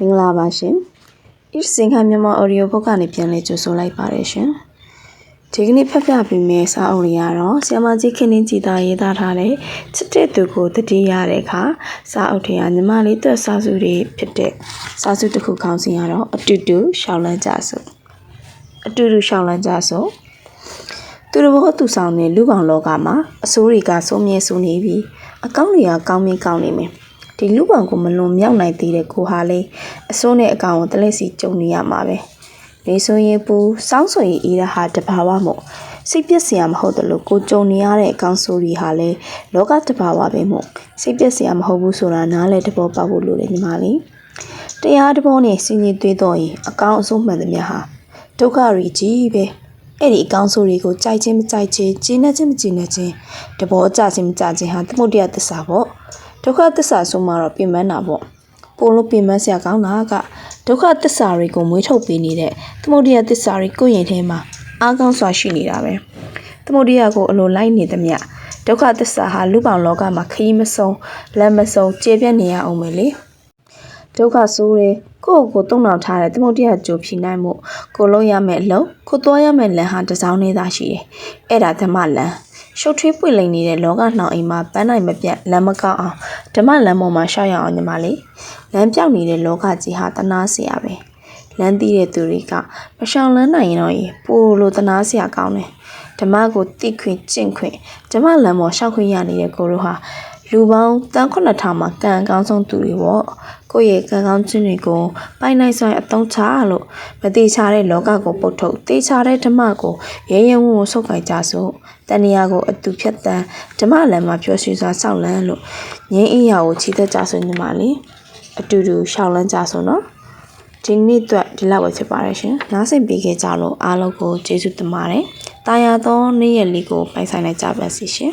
မင်္ဂလာပါရှင်။ East စင်ခိုင်မြန်မာ audio book ကနေပြန်လည်ကြိုဆိုလိုက်ပါတယ်ရှင်။ဒီကနေ့ဖတ်ပြပေးမယ့်စာအုပ်လေးကတော့ဆီယမကြီးခင်းင်းကြည်သာရေးသားထားတဲ့ချစ်တဲ့သူကိုတတိရတဲ့အခါစာအုပ်ထဲကညီမလေးသက်စာစုတွေဖြစ်တဲ့စာစုတစ်ခုခေါင်းစဉ်ကတော့အတူတူရှောင်းလန်းကြစုအတူတူရှောင်းလန်းကြစုသူတော်ဘောသူဆောင်တဲ့လူကောင်လောကမှာအစိုးတွေကစိုးမြဲဆိုနေပြီးအကောင့်တွေကကောင်းမင်းကောင်းနေမယ် ဒီလူပောင်ကိုမလွန်မြောက်နိုင်သေးတဲ့ကိုဟာလေးအစိုးနဲ့အကောင်ကိုတလက်စီကြုံနေရမှာပဲနေဆိုရင်ပူစောင်းဆိုရင်အေးရဟာတဘာဝမို့စိတ်ပြက်စရာမဟုတ်တယ်လို့ကိုကြုံနေရတဲ့အကောင်ဆိုရီဟာလေလောကတဘာဝပဲမို့စိတ်ပြက်စရာမဟုတ်ဘူးဆိုတာနားလဲတဘောပေါက်ဖို့လိုတယ်ညီမလေးတရားတဘောနဲ့စင်ကြီးသွေးတော့ရင်အကောင်အစိုးမှန်သမျှဟာဒုက္ခရီကြီးပဲအဲ့ဒီအကောင်ဆိုတွေကိုကြိုက်ချင်းမကြိုက်ချင်းကျင်းနေချင်းမကျင်းနေချင်းတဘောကြချင်းမကြချင်းဟာသမုဒ္ဒရာသစ္စာပေါ့ ဒုက္ခသစ္စာဆိုမှတော့ပြင်ပန်းတာပေါ့ပိုလို့ပြင်ပန်းစရာကောင်းတာကဒုက္ခသစ္စာတွေကိုမွေးထုတ်ပေးနေတဲ့သမုဒ္ဒရာသစ္စာတွေကိုယ့်ရင်ထဲမှာအားကောင်းစွာရှိနေတာပဲသမုဒ္ဒရာကိုအလိုလိုက်နေသမျှဒုက္ခသစ္စာဟာလူပောင်လောကမှာခရီးမဆုံးလက်မဆုံးကျေပြတ်နေရအောင်ပဲလေဒုက္ခဆိုးတယ်ကိုယ့်ကိုယ်တုံ့နောက်ထားတဲ့သမုဒ္ဒရာကြိုဖြီနိုင်မှုကိုလုံးရမယ်လို့ကိုသွားရမယ်လမ်းဟာတစ်စောင်းနေသာရှိတယ်အဲ့ဒါဓမ္မလမ်း ရှုပ်ထွေးပွင့်လိန်နေတဲ့လောကနှောင်အိမ်မှာပန်းနိုင်မပြတ်လမ်းမကောက်အောင်ဓမ္မလမ်းပေါ်မှာရှောက်ရအောင်ညီမလေးလမ်းပြောက်နေတဲ့လောကကြီးဟာတနာစရာပဲလမ်းတီးတဲ့သူတွေကမရှောင်လန်းနိုင်ရင်တော့ရေပိုလိုတနာစရာကောင်းတယ်ဓမ္မကိုတိခွင်ကျင့်ခွင်ဓမ္မလမ်းပေါ်ရှောက်ခွင့်ရနေတဲ့ကိုတို့ဟာလူပေါင်းတန်း9000မှာကံအကောင်းဆုံးသူတွေပေါ့ ကိုယ့်ရဲ့ကံကောင်းခြင်းတွေကိုပိုင်နိုင်ဆိုင်အသုံးချလို့မတိချတဲ့လောကကိုပုတ်ထုတ်တေချတဲ့ဓမ္မကိုရဲရဲဝံ့ဝံ့ဆုပ်ကိုင်ကြစို့တဏှာကိုအတူဖြတ်တန်းဓမ္မလမ်းမှာပျော်ရွှင်စွာစောင့်လန်းလို့ငင်းအိယာကိုချီသက်ကြစို့ညီမလေးအတူတူရှောက်လန်းကြစို့နော်ဒီနေ့အတွက်ဒီလောက်ပဲဖြစ်ပါတယ်ရှင်နားဆင်ပေးခဲ့ကြလို့အားလုံးကိုကျေးဇူးတင်ပါတယ်တာယာသောနေ့ရက်လေးကိုပိုင်ဆိုင်နိုင်ကြပါစီရှင်